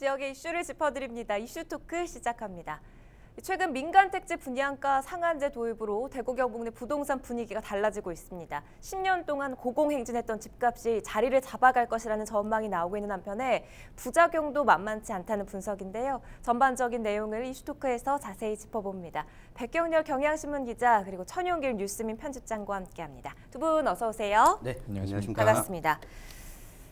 지역의 이슈를 짚어드립니다. 이슈 토크 시작합니다. 최근 민간 택지 분양가 상한제 도입으로 대구 경북 내 부동산 분위기가 달라지고 있습니다. 10년 동안 고공행진했던 집값이 자리를 잡아갈 것이라는 전망이 나오고 있는 한편에 부작용도 만만치 않다는 분석인데요. 전반적인 내용을 이슈토크에서 자세히 짚어봅니다. 백경렬 경향신문 기자 그리고 천용길 뉴스민 편집장과 함께합니다. 두 분 어서 오세요. 네, 안녕하십니까. 반갑습니다.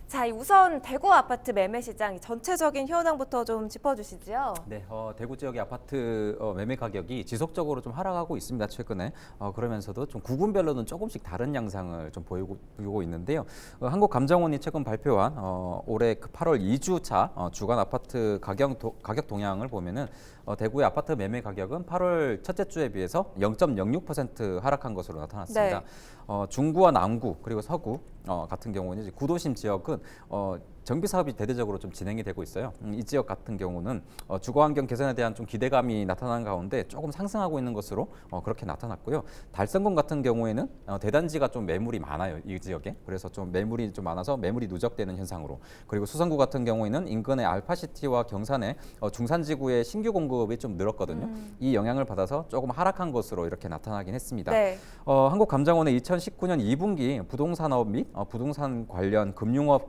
자, 우선 대구 아파트 매매 시장 전체적인 현황부터 좀 짚어주시죠. 네, 어, 대구 지역의 아파트 어, 매매 가격이 지속적으로 좀 하락하고 있습니다. 최근에 어, 그러면서도 좀 구군별로는 조금씩 다른 양상을 좀 보이고, 보이고 있는데요. 어, 한국감정원이 최근 발표한 어, 올해 그 8월 2주차 어, 주간 아파트 가격, 도, 가격 동향을 보면은 어, 대구의 아파트 매매 가격은 8월 첫째 주에 비해서 0.06% 하락한 것으로 나타났습니다. 네. 어, 중구와 남구 그리고 서구 어, 같은 경우는 이제 구도심 지역은 어, 정비 사업이 대대적으로 좀 진행이 되고 있어요. 음, 이 지역 같은 경우는 어, 주거 환경 개선에 대한 좀 기대감이 나타난 가운데 조금 상승하고 있는 것으로 어, 그렇게 나타났고요. 달성군 같은 경우에는 어, 대단지가 좀 매물이 많아요 이 지역에. 그래서 좀 매물이 좀 많아서 매물이 누적되는 현상으로. 그리고 수성구 같은 경우에는 인근의 알파시티와 경산의 어, 중산지구의 신규 공급이 좀 늘었거든요. 이 영향을 받아서 조금 하락한 것으로 이렇게 나타나긴 했습니다. 네. 어, 한국감정원의 2019년 2분기 부동산업 및 어, 부동산 관련 금융업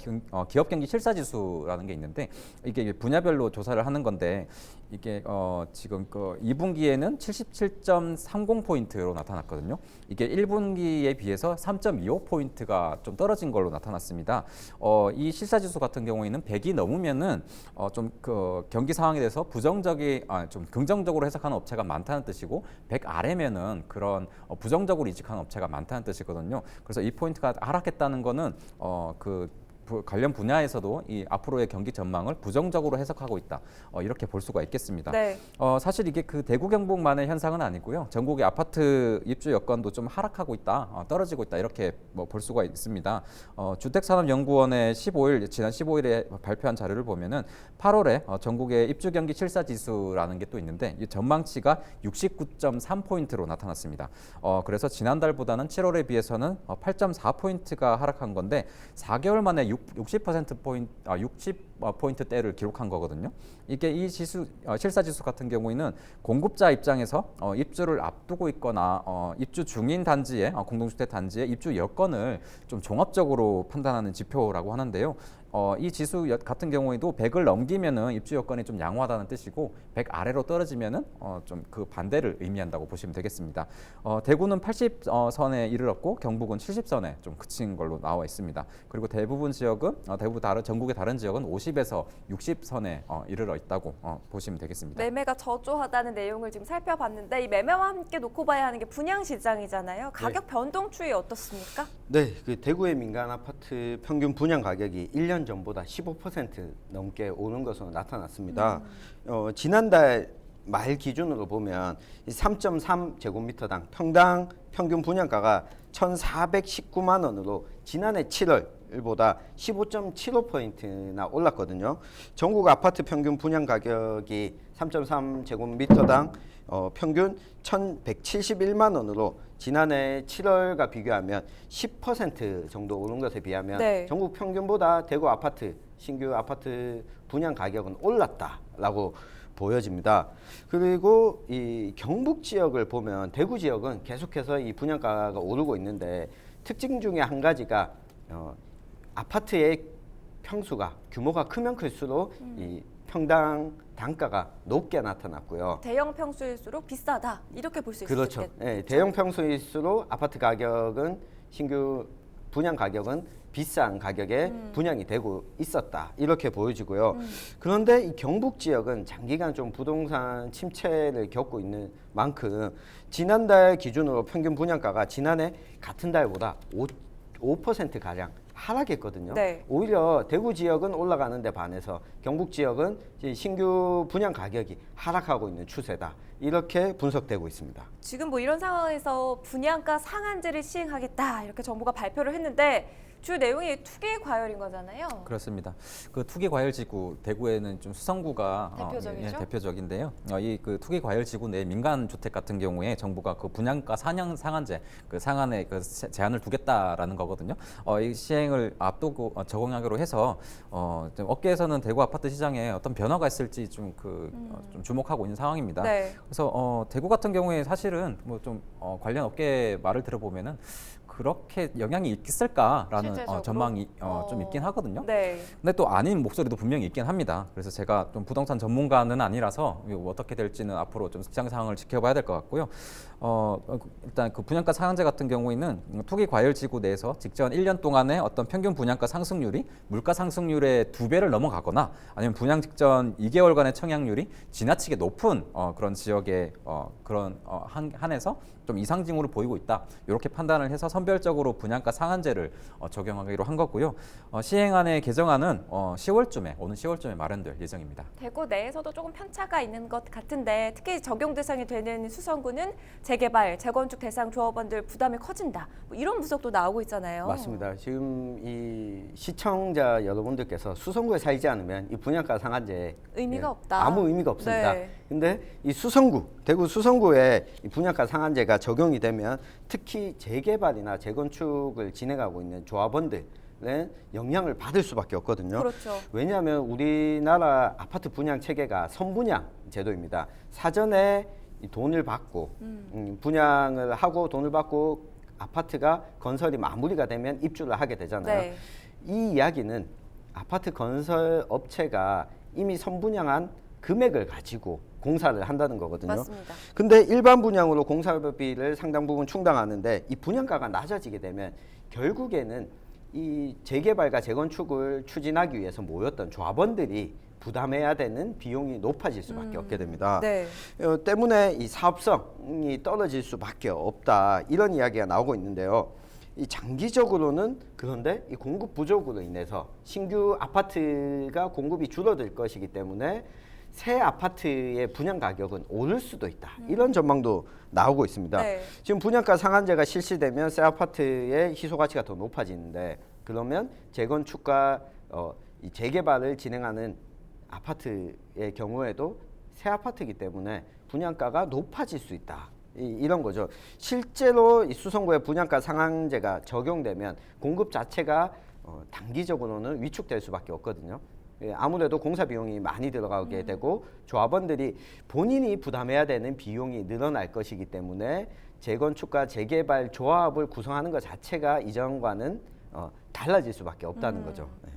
기업 경기 실사 지수라는 게 있는데 이게 분야별로 조사를 하는 건데 이게 어, 지금 그 2분기에는 77.30 포인트로 나타났거든요. 이게 1분기에 비해서 3.25 포인트가 좀 떨어진 걸로 나타났습니다. 어, 이 실사 지수 같은 경우에는 100이 넘으면은 어, 좀 그 경기 상황에 대해서 부정적이 아, 좀 긍정적으로 해석하는 업체가 많다는 뜻이고 100 아래면은 그런 어, 부정적으로 인식하는 업체가 많다는 뜻이거든요. 그래서 이 포인트가 하락했다는 거는 어, 그 부- 관련 분야에서도 이 앞으로의 경기 전망을 부정적으로 해석하고 있다. 어, 이렇게 볼 수가 있겠습니다. 네. 어, 사실 이게 그 대구 경북만의 현상은 아니고요. 전국의 아파트 입주 여건도 좀 하락하고 있다, 어, 떨어지고 있다 이렇게 뭐 볼 수가 있습니다. 어, 주택산업연구원의 15일 지난 15일에 발표한 자료를 보면은 8월에 어, 전국의 입주 경기 실사 지수라는 게 또 있는데 이 전망치가 69.3 포인트로 나타났습니다. 어, 그래서 지난달보다는 7월에 비해서는 어, 8.4 포인트가 하락한 건데 4개월 만에 6, 60% 포인트 아, 60 어, 포인트대를 기록한 거거든요. 이게 이 지수 어, 실사 지수 같은 경우에는 공급자 입장에서 어, 입주를 앞두고 있거나 어, 입주 중인 단지에 어, 공동주택 단지의 입주 여건을 좀 종합적으로 판단하는 지표라고 하는데요. 어, 이 지수 여- 같은 경우에도 100을 넘기면은 입주 여건이 좀 양호하다는 뜻이고 100 아래로 떨어지면은 어, 좀 그 반대를 의미한다고 보시면 되겠습니다. 어, 대구는 80선에 이르렀고 경북은 70선에 좀 그친 걸로 나와 있습니다. 그리고 대부분 지역은 어, 대부분 다른 전국의 다른 지역은 50에서 60선에 어, 이르러 있다고 어, 보시면 되겠습니다. 매매가 저조하다는 내용을 지금 살펴봤는데 이 매매와 함께 놓고 봐야 하는 게 분양 시장이잖아요. 가격 변동 추이 어떻습니까? 네, 그 대구의 민간 아파트 평균 분양 가격이 1년 전보다 15% 넘게 오른 것으로 나타났습니다. 어, 지난달 말 기준으로 보면 3.3 제곱미터당 평당 평균 분양가가 1,419만 원으로 지난해 7월보다 15.75%나 올랐거든요. 전국 아파트 평균 분양 가격이 3.3 제곱미터당 어, 평균 1,171만 원으로 지난해 7월과 비교하면 10% 정도 오른 것에 비하면 네. 전국 평균보다 대구 아파트 신규 아파트 분양 가격은 올랐다라고 보여집니다. 그리고 이 경북 지역을 보면 대구 지역은 계속해서 이 분양가가 오르고 있는데 특징 중에 한 가지가 어, 아파트의 평수가 규모가 크면 클수록 이 평당 단가가 높게 나타났고요. 대형 평수일수록 비싸다 이렇게 볼수 그렇죠. 있겠죠. 예, 대형 평수일수록 아파트 가격은 신규 분양 가격은 비싼 가격에 분양이 되고 있었다 이렇게 보여지고요. 그런데 이 경북 지역은 장기간 좀 부동산 침체를 겪고 있는 만큼 지난달 기준으로 평균 분양가가 지난해 같은 달보다 5, 5% 가량 하락했거든요. 네. 오히려 대구 지역은 올라가는데 반해서 경북 지역은 신규 분양 가격이 하락하고 있는 추세다. 이렇게 분석되고 있습니다. 지금 뭐 이런 상황에서 분양가 상한제를 시행하겠다 이렇게 정부가 발표를 했는데 주 내용이 투기 과열인 거잖아요. 그렇습니다. 그 투기 과열 지구 대구에는 좀 수성구가 어, 대표적이죠? 예, 대표적인데요. 어, 이그 투기 과열 지구 내 민간 주택 같은 경우에 정부가 그 분양가 상향 상한제 그 상한에 그 세- 제한을 두겠다라는 거거든요. 어, 이 시행을 앞두고 어, 적용하기로 해서 어, 좀 업계에서는 대구 아파트 시장에 어떤 변화가 있을지 좀그좀 주목하고 있는 상황입니다. 네. 그래서 어, 대구 같은 경우에 사실은 뭐 좀 어, 관련 업계 말을 들어보면은 그렇게 영향이 있을까라는 실제적으로? 어, 전망이 어, 좀 어. 있긴 하거든요. 네. 근데 또 아닌 목소리도 분명히 있긴 합니다. 그래서 제가 좀 부동산 전문가는 아니라서 이거 어떻게 될지는 앞으로 좀 시장 상황을 지켜봐야 될 것 같고요. 어, 어, 일단 그 분양가 상한제 같은 경우에는 투기 과열 지구 내에서 직전 1년 동안의 어떤 평균 분양가 상승률이 물가 상승률의 두 배를 넘어가거나 아니면 분양 직전 2개월간의 청약률이 지나치게 높은 어, 그런 지역에 어, 그런 어, 한, 한해서 좀 이상 징후를 보이고 있다. 이렇게 판단을 해서 선별적으로 분양가 상한제를 어, 적용하기로 한 거고요. 어, 시행안의 개정안은 어, 10월쯤에 오는 10월쯤에 마련될 예정입니다. 대구 내에서도 조금 편차가 있는 것 같은데 특히 적용 대상이 되는 수성구는 재개발, 재건축 대상 조합원들 부담이 커진다. 뭐 이런 분석도 나오고 있잖아요. 맞습니다. 지금 이 시청자 여러분들께서 수성구에 살지 않으면 이 분양가 상한제 의미가 예, 없다. 아무 의미가 없습니다. 네. 근데 이 수성구, 대구 수성구에 이 분양가 상한제가 적용이 되면 특히 재개발이나 재건축을 진행하고 있는 조합원들은 영향을 받을 수밖에 없거든요. 그렇죠. 왜냐하면 우리나라 아파트 분양 체계가 선분양 제도입니다. 사전에 이 돈을 받고 음, 분양을 하고 돈을 받고 아파트가 건설이 마무리가 되면 입주를 하게 되잖아요. 네. 이 이야기는 아파트 건설 업체가 이미 선분양한 금액을 가지고 공사를 한다는 거거든요. 맞습니다. 근데 일반 분양으로 공사비를 상당 부분 충당하는데 이 분양가가 낮아지게 되면 결국에는 이 재개발과 재건축을 추진하기 위해서 모였던 조합원들이 부담해야 되는 비용이 높아질 수밖에 없게 됩니다. 네. 어, 때문에 이 사업성이 떨어질 수밖에 없다 이런 이야기가 나오고 있는데요. 이 장기적으로는 그런데 이 공급 부족으로 인해서 신규 아파트가 공급이 줄어들 것이기 때문에 새 아파트의 분양 가격은 오를 수도 있다 이런 전망도 나오고 있습니다. 네. 지금 분양가 상한제가 실시되면 새 아파트의 희소 가치가 더 높아지는데 그러면 재건축과 어, 이 재개발을 진행하는 아파트의 경우에도 새 아파트이기 때문에 분양가가 높아질 수 있다. 이, 이런 거죠. 실제로 이 수성구의 분양가 상한제가 적용되면 공급 자체가 어, 단기적으로는 위축될 수밖에 없거든요. 예, 아무래도 공사 비용이 많이 들어가게 되고 조합원들이 본인이 부담해야 되는 비용이 늘어날 것이기 때문에 재건축과 재개발 조합을 구성하는 것 자체가 이전과는 어, 달라질 수밖에 없다는 거죠. 네.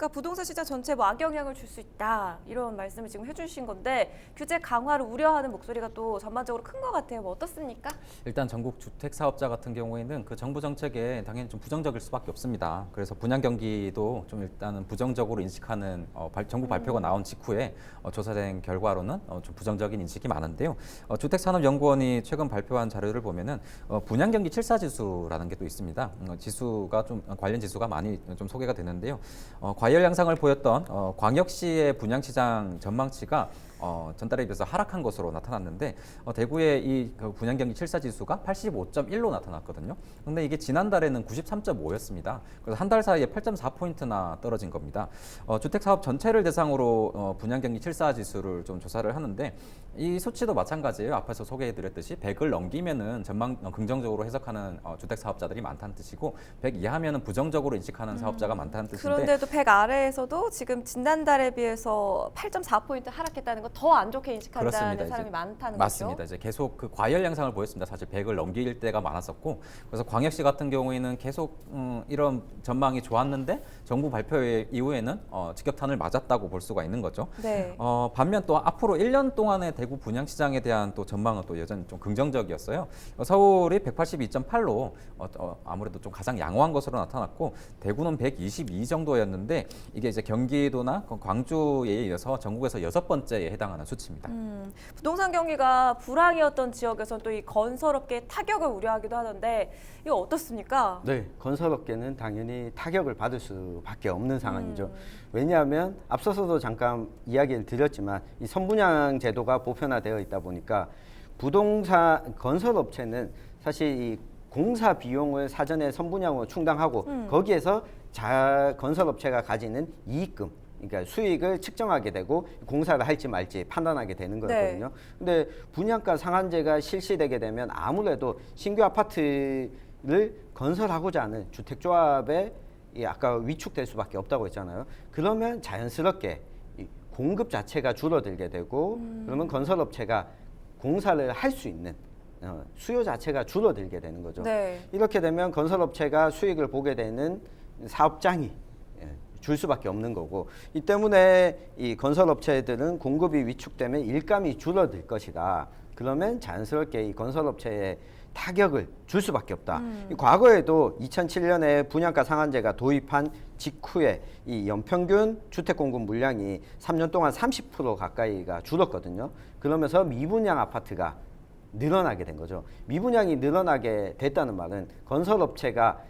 그러니까 부동산 시장 전체에 뭐 악영향을 줄 수 있다 이런 말씀을 지금 해주신 건데 규제 강화를 우려하는 목소리가 또 전반적으로 큰 것 같아요. 뭐 어떻습니까? 일단 전국 주택 사업자 같은 경우에는 그 정부 정책에 당연히 좀 부정적일 수밖에 없습니다. 그래서 분양 경기도 좀 일단은 부정적으로 인식하는 어, 발- 정부 발표가 나온 직후에 어, 조사된 결과로는 어, 좀 부정적인 인식이 많은데요. 어, 주택산업연구원이 최근 발표한 자료를 보면은 어, 분양 경기 칠사 지수라는 게 또 있습니다. 음, 어, 지수가 좀 어, 관련 지수가 많이 좀 소개가 되는데요. 어, 과열 양상을 보였던 어, 광역시의 분양 시장 전망치가 어, 전달에 비해서 하락한 것으로 나타났는데 어, 대구의 이 그 분양 경기 칠사 지수가 85.1로 나타났거든요. 근데 이게 지난달에는 93.5였습니다. 그래서 한 달 사이에 8.4 포인트나 떨어진 겁니다. 어, 주택 사업 전체를 대상으로 어, 분양 경기 칠사 지수를 좀 조사를 하는데 이 수치도 마찬가지예요. 앞에서 소개해드렸듯이 100을 넘기면은 전망 어, 긍정적으로 해석하는 어, 주택 사업자들이 많다는 뜻이고 100 이하면은 부정적으로 인식하는 사업자가 많다는 뜻인데 그런데도 100 아래에서도 지금 지난달에 비해서 8.4포인트 하락했다는 거더 안 좋게 인식한다는 그렇습니다. 사람이 이제 많다는 맞습니다. 거죠. 이제 계속 그 과열 양상을 보였습니다. 사실 100을 넘길 때가 많았었고 그래서 광역시 같은 경우에는 계속 음, 이런 전망이 좋았는데 정부 발표 이후에는 어, 직격탄을 맞았다고 볼 수가 있는 거죠. 네. 어, 반면 또 앞으로 1년 동안의 대구 분양 시장에 대한 또 전망은 또 여전히 좀 긍정적이었어요. 어, 서울이 182.8로 어, 어, 아무래도 좀 가장 양호한 것으로 나타났고 대구는 122 정도였는데 이게 이제 경기도나 그 광주에 이어서 전국에서 여섯 번째에 해당하는 수치입니다. 음, 부동산 경기가 불황이었던 지역에서는 또 이 건설업계의 타격을 우려하기도 하는데 이거 어떻습니까? 네, 건설업계는 당연히 타격을 받을 수밖에 없는 상황이죠. 음. 왜냐하면 앞서서도 잠깐 이야기를 드렸지만 이 선분양 제도가 보편화되어 있다 보니까 부동산 건설업체는 사실 이 공사 비용을 사전에 선분양으로 충당하고 음. 거기에서 자 건설업체가 가지는 이익금 그러니까 수익을 측정하게 되고 공사를 할지 말지 판단하게 되는 네. 거였거든요. 근데 분양가 상한제가 실시되게 되면 아무래도 신규 아파트를 건설하고자 하는 주택조합의 이 아까 위축될 수밖에 없다고 했잖아요. 그러면 자연스럽게 이 공급 자체가 줄어들게 되고 음. 그러면 건설업체가 공사를 할 수 있는 어, 수요 자체가 줄어들게 되는 거죠. 네. 이렇게 되면 건설업체가 수익을 보게 되는 사업장이 예, 줄 수밖에 없는 거고 이 때문에 이 건설업체들은 공급이 위축되면 일감이 줄어들 것이다. 그러면 자연스럽게 이 건설업체에 타격을 줄 수밖에 없다. 이 과거에도 2007년에 분양가 상한제가 도입한 직후에 이 연평균 주택 공급 물량이 3년 동안 30% 가까이가 줄었거든요. 그러면서 미분양 아파트가 늘어나게 된 거죠. 미분양이 늘어나게 됐다는 말은 건설업체가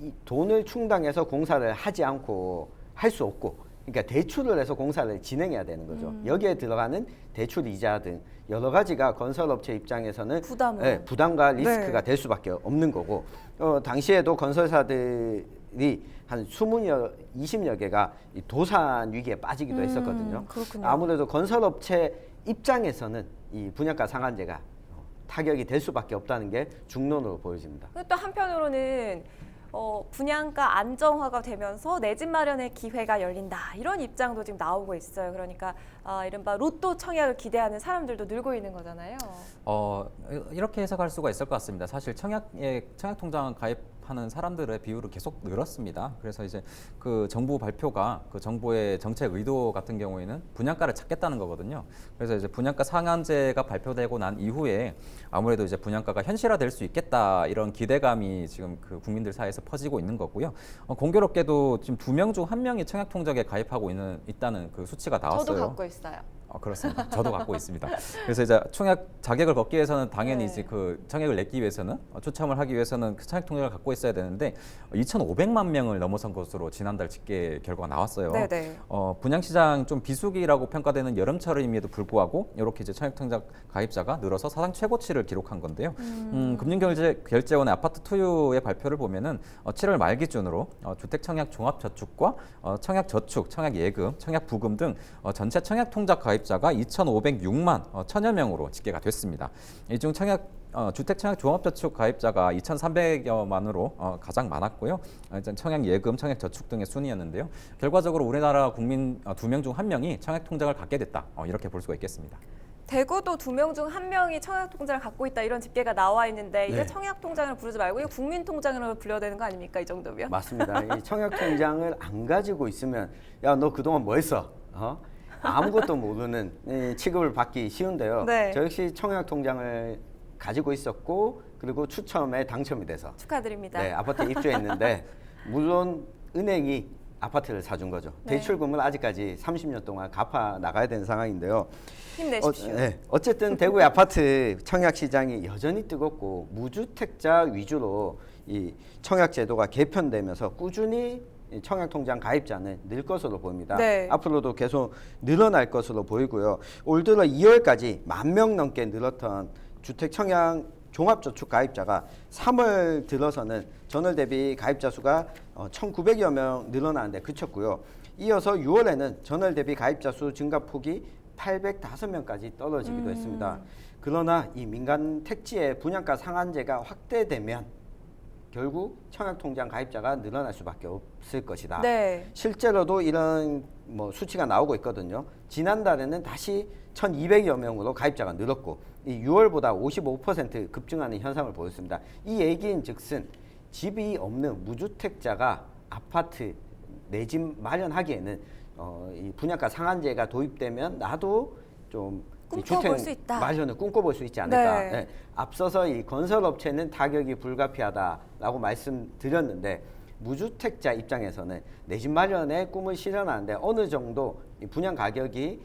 이 돈을 충당해서 공사를 하지 않고 할 수 없고 그러니까 대출을 해서 공사를 진행해야 되는 거죠. 여기에 들어가는 대출 이자 등 여러 가지가 건설업체 입장에서는 부담으로. 예, 부담과 리스크가 네. 될 수밖에 없는 거고 어, 당시에도 건설사들이 한 20여 20여 개가 이 도산 위기에 빠지기도 음, 했었거든요. 그렇군요. 아무래도 건설업체 입장에서는 이 분양가 상한제가 어, 타격이 될 수밖에 없다는 게 중론으로 보여집니다. 또 한편으로는 어, 분양가 안정화가 되면서 내 집 마련의 기회가 열린다 이런 입장도 지금 나오고 있어요. 그러니까 아, 이른바 로또 청약을 기대하는 사람들도 늘고 있는 거잖아요. 어, 이렇게 해석할 수가 있을 것 같습니다. 사실 청약에 청약 통장 가입 하는 사람들의 비율이 계속 늘었습니다. 그래서 이제 그 정부 발표가 그 정부의 정책 의도 같은 경우에는 분양가를 찾겠다는 거거든요. 그래서 이제 분양가 상한제가 발표되고 난 이후에 아무래도 이제 분양가가 현실화될 수 있겠다 이런 기대감이 지금 그 국민들 사이에서 퍼지고 있는 거고요. 어, 공교롭게도 지금 두 명 중 한 명이 청약 통장에 가입하고 있는 있다는 그 수치가 나왔어요. 저도 갖고 있어요. 어, 그렇습니다. 저도 갖고 있습니다. 그래서 이제 청약 자격을 받기 위해서는 당연히 네. 이제 그 청약을 냈기 위해서는 어, 추첨을 하기 위해서는 그 청약 통장을 갖고 있어야 되는데 2,500만 명을 넘어선 것으로 지난달 집계 결과가 나왔어요. 네 네. 어, 분양시장 좀 비수기라고 평가되는 여름철임에도 불구하고 이렇게 이제 청약 통장 가입자가 늘어서 사상 최고치를 기록한 건데요. 음, 금융결제원의 아파트 투유의 발표를 보면은 어, 7월 말 기준으로 어, 주택 청약 종합 저축과 어, 청약 저축, 청약 예금, 청약 부금 등 어, 전체 청약 통장 가입 자가 2,506만 어, 천여 명으로 집계가 됐습니다. 이 중 청약 어, 주택청약 종합저축 가입자가 2,300여만으로 어, 가장 많았고요. 어, 일단 청약예금, 청약저축 등의 순이었는데요. 결과적으로 우리나라 국민 어, 두명 중 한 명이 청약통장을 갖게 됐다. 어, 이렇게 볼 수가 있겠습니다. 대구도 두 명 중 한 명이 청약 통장을 갖고 있다 이런 집계가 나와 있는데 이제 네. 청약 통장을 부르지 말고 이거 국민 통장으로 불려야 되는 거 아닙니까 이 정도면? 맞습니다. 이 청약 통장을 안 가지고 있으면 야 너 그동안 뭐 했어? 어? 아무것도 모르는 이 취급을 받기 쉬운데요. 네. 저 역시 청약 통장을 가지고 있었고 그리고 추첨에 당첨이 돼서 축하드립니다. 네, 아파트에 입주했는데 물론 은행이 아파트를 사준 거죠. 네. 대출금을 아직까지 30년 동안 갚아 나가야 되는 상황인데요. 힘내십시오. 어, 네. 어쨌든 대구의 아파트 청약 시장이 여전히 뜨겁고 무주택자 위주로 이 청약 제도가 개편되면서 꾸준히 이 청약 통장 가입자는 늘 것으로 보입니다. 네. 앞으로도 계속 늘어날 것으로 보이고요. 올 들어 2월까지 만 명 넘게 늘었던 주택 청약 종합저축 가입자가 3월 들어서는 전월 대비 가입자 수가 어, 1,900여 명 늘어나는데 그쳤고요. 이어서 6월에는 전월 대비 가입자 수 증가폭이 805명까지 떨어지기도 음. 했습니다. 그러나 이 민간 택지의 분양가 상한제가 확대되면 결국 청약통장 가입자가 늘어날 수밖에 없을 것이다. 네. 실제로도 이런 뭐 수치가 나오고 있거든요. 지난달에는 다시 1,200여 명으로 가입자가 늘었고 이 6월보다 55% 급증하는 현상을 보였습니다. 이 얘기인 즉슨 집이 없는 무주택자가 아파트 내 집 마련하기에는 어, 이 분양가 상한제가 도입되면 나도 꿈꿔볼 주택 수 있다. 마련을 꿈꿔볼 수 있지 않을까. 네. 예. 앞서서 이 건설업체는 타격이 불가피하다 라고 말씀드렸는데 무주택자 입장에서는 내 집 마련의 꿈을 실현하는데 어느 정도 이 분양 가격이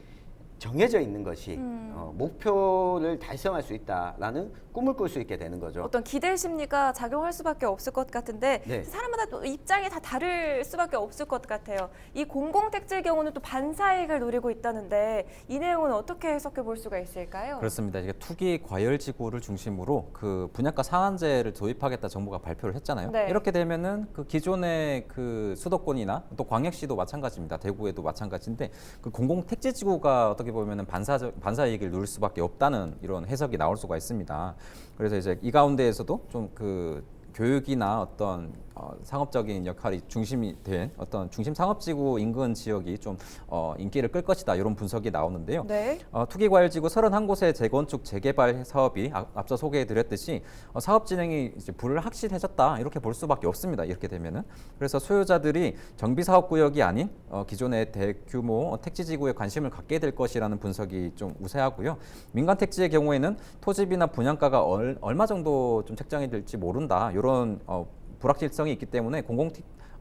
정해져 있는 것이 음. 어, 목표를 달성할 수 있다라는 꿈을 꿀 수 있게 되는 거죠. 어떤 기대 심리가 작용할 수밖에 없을 것 같은데 네. 사람마다 또 입장이 다 다를 수밖에 없을 것 같아요. 이 공공택지의 경우는 또 반사이익을 노리고 있다는데 이 내용은 어떻게 해석해 볼 수가 있을까요? 그렇습니다. 이게 투기 과열 지구를 중심으로 그 분양가 상한제를 도입하겠다 정부가 발표를 했잖아요. 네. 이렇게 되면은 그 기존의 그 수도권이나 또 광역시도 마찬가지입니다. 대구에도 마찬가지인데 그 공공 택지 지구가 어 떻게 보면은 반사 반사 이익을 누릴 수밖에 없다는 이런 해석이 나올 수가 있습니다. 그래서 이제 이 가운데에서도 좀 그 교육이나 어떤 어, 상업적인 역할이 중심이 된 어떤 중심 상업지구 인근 지역이 좀 어, 인기를 끌 것이다 이런 분석이 나오는데요. 네. 어, 투기과열지구 31곳의 재건축 재개발 사업이 앞- 앞서 소개해드렸듯이 어, 사업 진행이 이제 불확실해졌다 이렇게 볼 수밖에 없습니다. 이렇게 되면은 그래서 소유자들이 정비 사업 구역이 아닌 어, 기존의 대규모 어, 택지지구에 관심을 갖게 될 것이라는 분석이 좀 우세하고요. 민간 택지의 경우에는 토지비나 분양가가 얼, 얼마 정도 좀 책정이 될지 모른다 이런 어, 불확실성이 있기 때문에 공공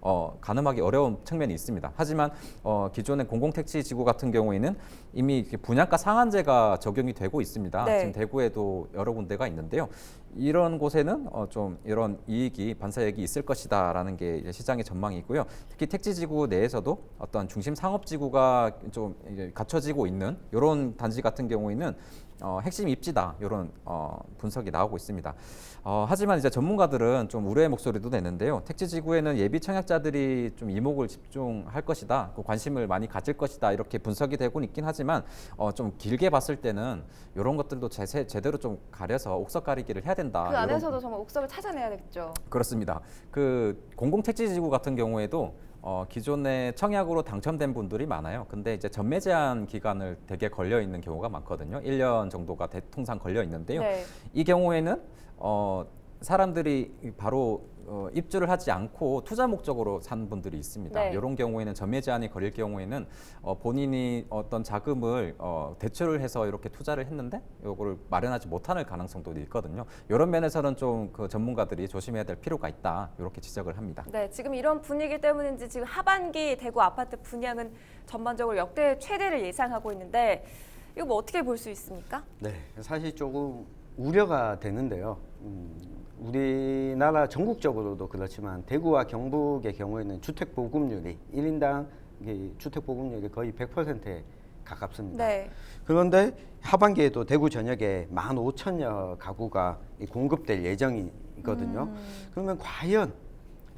어, 가늠하기 어려운 측면이 있습니다. 하지만 어, 기존의 공공택지 지구 같은 경우에는 이미 분양가 상한제가 적용이 되고 있습니다. 네. 지금 대구에도 여러 군데가 있는데요. 이런 곳에는 어, 좀 이런 이익이 반사이익이 있을 것이다라는 게 이제 시장의 전망이고요. 특히 택지 지구 내에서도 어떤 중심 상업 지구가 좀 갖춰지고 있는 이런 단지 같은 경우에는 어, 핵심 입지다 이런 어, 분석이 나오고 있습니다. 어, 하지만 이제 전문가들은 좀 우려의 목소리도 내는데요. 택지 지구에는 예비 청약자들이 좀 이목을 집중할 것이다, 그 관심을 많이 가질 것이다 이렇게 분석이 되고 있긴 하지만 어, 좀 길게 봤을 때는 이런 것들도 제세, 제대로 좀 가려서 옥석 가리기를 해야 된다. 그 이런 안에서도 정말 옥석을 찾아내야겠죠. 그렇습니다. 그 공공 택지 지구 같은 경우에도 어, 기존에 청약으로 당첨된 분들이 많아요. 근데 이제 전매 제한 기간을 되게 걸려 있는 경우가 많거든요. 1년 정도가 대, 통상 걸려 있는데요. 네. 이 경우에는 어, 사람들이 바로 어, 입주를 하지 않고 투자 목적으로 산 분들이 있습니다. 네. 이런 경우에는 전매 제한이 걸릴 경우에는 어, 본인이 어떤 자금을 어, 대출을 해서 이렇게 투자를 했는데 이거를 마련하지 못할 가능성도 있거든요. 이런 면에서는 좀 그 전문가들이 조심해야 될 필요가 있다 이렇게 지적을 합니다. 네, 지금 이런 분위기 때문인지 지금 하반기 대구 아파트 분양은 전반적으로 역대 최대를 예상하고 있는데 이거 뭐 어떻게 볼 수 있습니까? 네, 사실 조금 우려가 되는데요. 음, 우리나라 전국적으로도 그렇지만 대구와 경북의 경우에는 주택 보급률이 1인당 주택 보급률이 거의 100%에 가깝습니다. 네. 그런데 하반기에도 대구 전역에 15,000여 가구가 이 공급될 예정이거든요. 음. 그러면 과연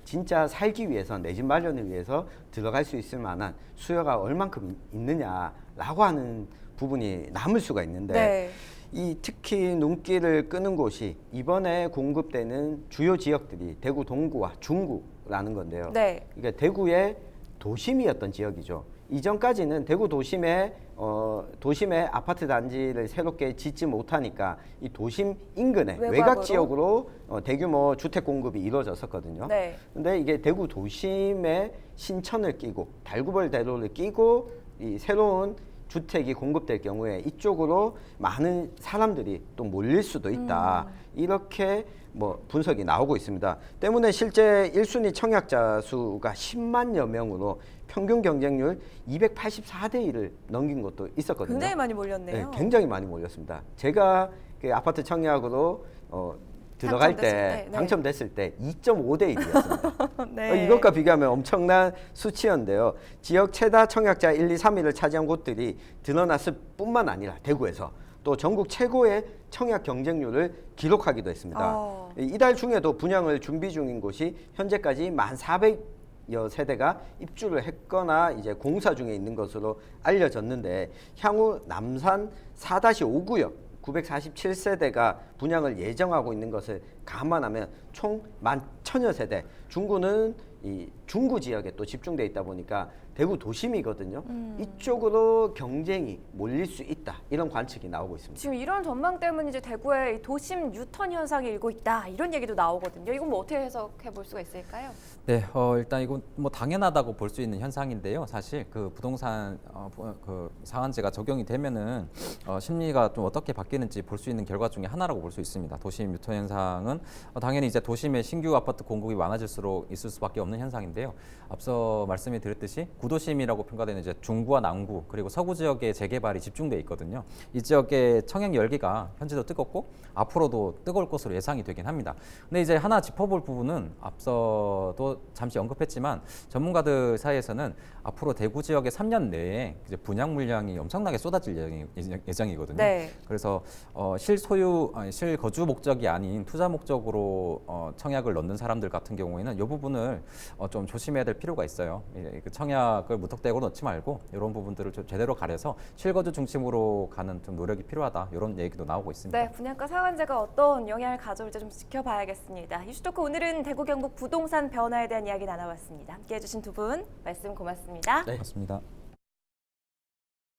진짜 살기 위해서 내 집 마련을 위해서 들어갈 수 있을 만한 수요가 얼만큼 있- 있느냐라고 하는 부분이 남을 수가 있는데 네. 이 특히 눈길을 끄는 곳이 이번에 공급되는 주요 지역들이 대구 동구와 중구라는 건데요. 네. 이게 대구의 도심이었던 지역이죠. 이전까지는 대구 도심에 어, 도심의 아파트 단지를 새롭게 짓지 못하니까 이 도심 인근의 외곽으로? 외곽 지역으로 어, 대규모 주택 공급이 이루어졌었거든요. 네. 근데 이게 대구 도심에 신천을 끼고 달구벌 대로를 끼고 이 새로운 주택이 공급될 경우에 이쪽으로 많은 사람들이 또 몰릴 수도 있다. 이렇게 뭐 분석이 나오고 있습니다. 때문에 실제 1순위 청약자 수가 10만여 명으로 평균 경쟁률 284대 1을 넘긴 것도 있었거든요. 굉장히 많이 몰렸네요. 네, 굉장히 많이 몰렸습니다. 제가 그 아파트 청약으로 어, 들어갈 당첨됐을 때, 때, 네. 당첨됐을 때 2.5대 1이었습니다. 네. 어, 이것과 비교하면 엄청난 수치였는데요. 지역 최다 청약자 1, 2, 3위를 차지한 곳들이 드러났을 뿐만 아니라 대구에서 또 전국 최고의 청약 경쟁률을 기록하기도 했습니다. 어. 이달 중에도 분양을 준비 중인 곳이 현재까지 1,400 여 세대가 입주를 했거나 이제 공사 중에 있는 것으로 알려졌는데 향후 남산 4-5구역 947세대가 분양을 예정하고 있는 것을 감안하면 총 11,000여 세대. 중구는 이 중구 지역에 또 집중돼 있다 보니까 대구 도심이거든요. 이쪽으로 경쟁이 몰릴 수 있다. 이런 관측이 나오고 있습니다. 지금 이런 전망 때문에 이제 대구에 이 도심 유턴 현상이 일고 있다 이런 얘기도 나오거든요. 이건 뭐 어떻게 해석해 볼 수가 있을까요? 네, 어, 일단 이건 뭐 당연하다고 볼 수 있는 현상인데요. 사실 그 부동산 어, 부- 그 상한제가 적용이 되면은 어, 심리가 좀 어떻게 바뀌는지 볼 수 있는 결과 중에 하나라고 볼 수 있습니다. 도심 유턴 현상은 어, 당연히 이제 도심에 신규 아파트 공급이 많아질수록 있을 수밖에 없는 현상인데요. 앞서 말씀이 드렸듯이 구 도심이라고 평가되는 이제 중부와 남구 그리고 서구 지역의 재개발이 집중돼 있거든요. 이 지역의 청약 열기가 현재도 뜨겁고 앞으로도 뜨거울 것으로 예상이 되긴 합니다. 근데 이제 하나 짚어볼 부분은 앞서도 잠시 언급했지만 전문가들 사이에서는 앞으로 대구 지역의 3년 내에 이제 분양 물량이 엄청나게 쏟아질 예정이, 예정이거든요. 네. 그래서 어, 실소유, 아니, 실거주 목적이 아닌 투자 목적으로 어, 청약을 넣는 사람들 같은 경우에는 이 부분을 어, 좀 조심해야 될 필요가 있어요. 예, 그 청약 을 무턱대고 넣지 말고 이런 부분들을 좀 제대로 가려서 실거주 중심으로 가는 좀 노력이 필요하다. 이런 얘기도 나오고 있습니다. 네, 분양가 상한제가 어떤 영향을 가져올지 좀 지켜봐야겠습니다. 이슈토크 오늘은 대구 경북 부동산 변화에 대한 이야기 나눠봤습니다. 함께해 주신 두 분 말씀 고맙습니다. 네. 맞습니다.